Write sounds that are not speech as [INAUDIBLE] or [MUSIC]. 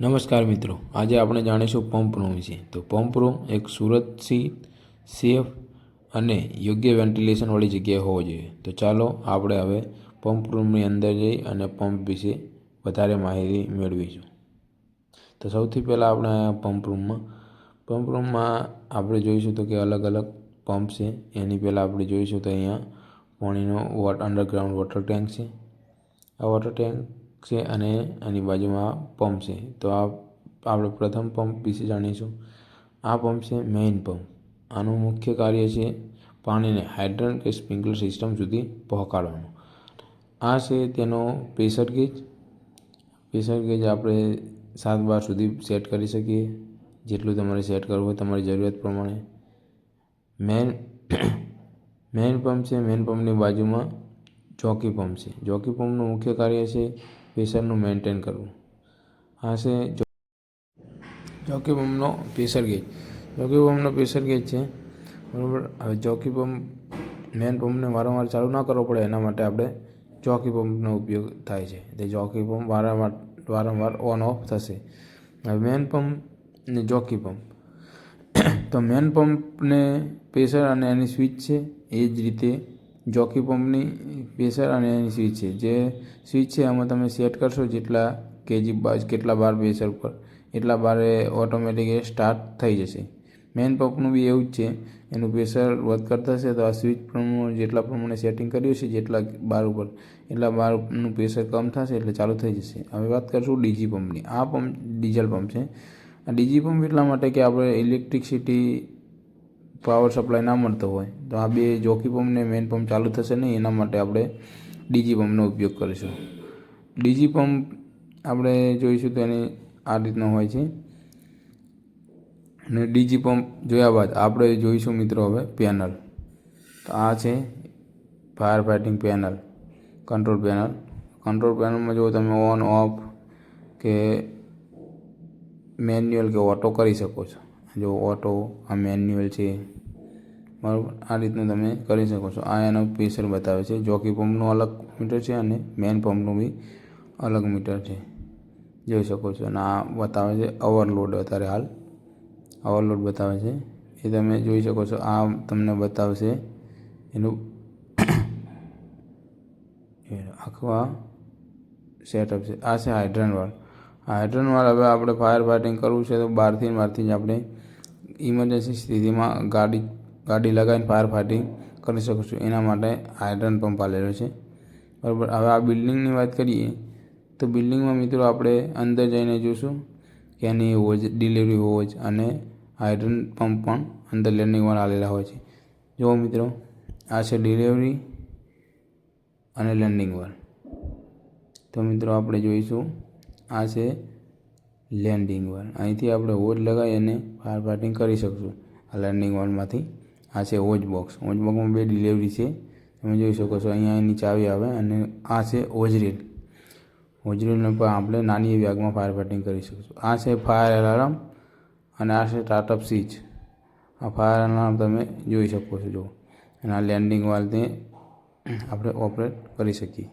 નમસ્કાર મિત્રો, આજે આપણે જાણીશું પંપ રૂમ વિશે. તો પંપ રૂમ એક સુરક્ષિત સેફ અને યોગ્ય વેન્ટિલેશનવાળી જગ્યાએ હોવો જોઈએ. તો ચાલો આપણે હવે પંપ રૂમની અંદર જઈ અને પંપ વિશે વધારે માહિતી મેળવીશું. તો સૌથી પહેલાં આપણે પંપ રૂમમાં પંપ રૂમમાં આપણે જોઈશું તો કે અલગ અલગ પંપ છે. એની પહેલાં આપણે જોઈશું તો અહીંયા પાણીનો વોટ, અંડરગ્રાઉન્ડ વોટર ટેન્ક છે. આ વોટર ટેન્ક છે અને એની બાજુમાં પંપ છે. તો આ આપણે પ્રથમ પંપ વિશે જાણીશું. આ પંપ છે મેઇન પંપ. આનું મુખ્ય કાર્ય છે પાણીને હાઇડ્રન કે સ્પ્રિંકલર સિસ્ટમ સુધી પહોંચાડવાનું. આ છે તેનો પ્રેશર ગેજ. પ્રેશર ગેજ આપણે સાત બાર સુધી સેટ કરી શકીએ. જેટલું તમારે સેટ કરવું હોય તમારી જરૂરિયાત પ્રમાણે. મેન મેન પંપ છે. મેઇન પંપની બાજુમાં ચોકી પંપ છે. ચોકી પંપનું મુખ્ય કાર્ય છે પ્રેશરનું મેન્ટેન કરવું. આ છે ચોકી પંપનો પ્રેશર ગેજ. ચોકી પંપનો પ્રેશર ગેજ છે. બરાબર? હવે ચોકી પંપ મેન પંપને વારંવાર ચાલુ ના કરવો પડે એના માટે આપણે ચોકી પંપનો ઉપયોગ થાય છે. તે ચોકી પંપ વારંવાર વારંવાર ઓન ઓફ થશે. હવે મેન પંપ ને ચોકી પંપ. તો મેન પંપને પ્રેશર અને એની સ્વિચ છે એ જ રીતે જોકી પંપની પ્રેશર અને એની સ્વિચ છે. જે સ્વિચ છે એમાં તમે સેટ કરશો જેટલા કેજી બાજ કેટલા બાર પ્રેશર પર એટલા બારે ઓટોમેટિક એ સ્ટાર્ટ થઈ જશે. મેન પંપનું બી એવું જ છે, એનું પ્રેશર વધઘટ થશે તો આ સ્વિચ પ્રમાણે, જેટલા પ્રમાણે સેટિંગ કર્યું છે જેટલા બાર ઉપર, એટલા બારનું પ્રેશર કમ થશે એટલે ચાલુ થઈ જશે. હવે વાત કરીશું ડીજી પંપની. આ પંપ ડીઝલ પંપ છે. આ ડીજી પંપ એટલા માટે કે આપણે ઇલેક્ટ્રિસિટી પાવર સપ્લાય ના મળતો હોય, તો આ બે જોકી પંપ ને મેઇન પંપ ચાલુ થશે નહીં, એના માટે આપણે ડીજી પંપનો ઉપયોગ કરીશું. ડીજી પંપ આપણે જોઈશું તો એની આ રીતનો હોય છે. અને ડીજી પંપ જોયા બાદ આપણે જોઈશું મિત્રો હવે પેનલ તો આ છે fire fighting panel control panel control પેનલમાં જો તમે ઓન ઓફ કે મેન્યુઅલ કે ઓટો કરી શકો છો. જો ઓટો આ મેન્યુઅલ છે બરાબર આ રીતનું તમે કરી શકો છો. આ એનો પ્રેશર બતાવે છે. જોકી પંપનું અલગ મીટર છે અને મેન પંપનું બી અલગ મીટર છે. જોઈ શકો છો. અને આ બતાવે છે ઓવરલોડ અત્યારે હાલ. ઓવરલોડ બતાવે છે. એ તમે જોઈ શકો છો. આ તમને બતાવશે એનું [COUGHS] આખવા સેટઅપ છે. આ છે હાઇડ્રનવાળ આ હાઇડ્રન હવે આપણે ફાયર ફાઇટિંગ કરવું છે તો બહારથી બહારથી જ આપણે ઇમરજન્સી સ્થિતિમાં ગાડી ગાડી લગાવીને ફાયર ફાઇટિંગ કરી શકું છું. એના માટે આયરન પંપ આવેલો છે. બરાબર. હવે આ બિલ્ડિંગની વાત કરીએ તો બિલ્ડિંગમાં મિત્રો આપણે અંદર જઈને જોઈશું કે એની હોજ, ડિલિવરી હોજ અને આયરન પંપ પણ અંદર લેન્ડિંગમાં આવેલા હોય છે. જુઓ મિત્રો, આ છે ડિલિવરી અને લેન્ડિંગ વોલ તો મિત્રો આપણે જોઈશું, આ છે લેન્ડિંગ વોલ અહીંથી આપણે હોજ લગાવી અને ફાયર ફાઇટિંગ કરી શકશું આ લેન્ડિંગ વોલમાંથી આ છે ઓજ બોક્સ ઓજ બોક્સમાં બે ડિલિવરી છે. તમે જોઈ શકો છો, અહીંયા એની ચાવી આવે અને આ છે ઓજરીલ ઓજરીલને પણ આપણે નાની એવી આગમાં ફાયર ફાઇટિંગ કરી શકીશું આ છે ફાયર એલાર્મ અને આ છે સ્ટાર્ટઅપ સ્વિચ આ ફાયર એલાર્મ તમે જોઈ શકો છો જો અને આ લેન્ડિંગ વાલને આપણે ઓપરેટ કરી શકીએ.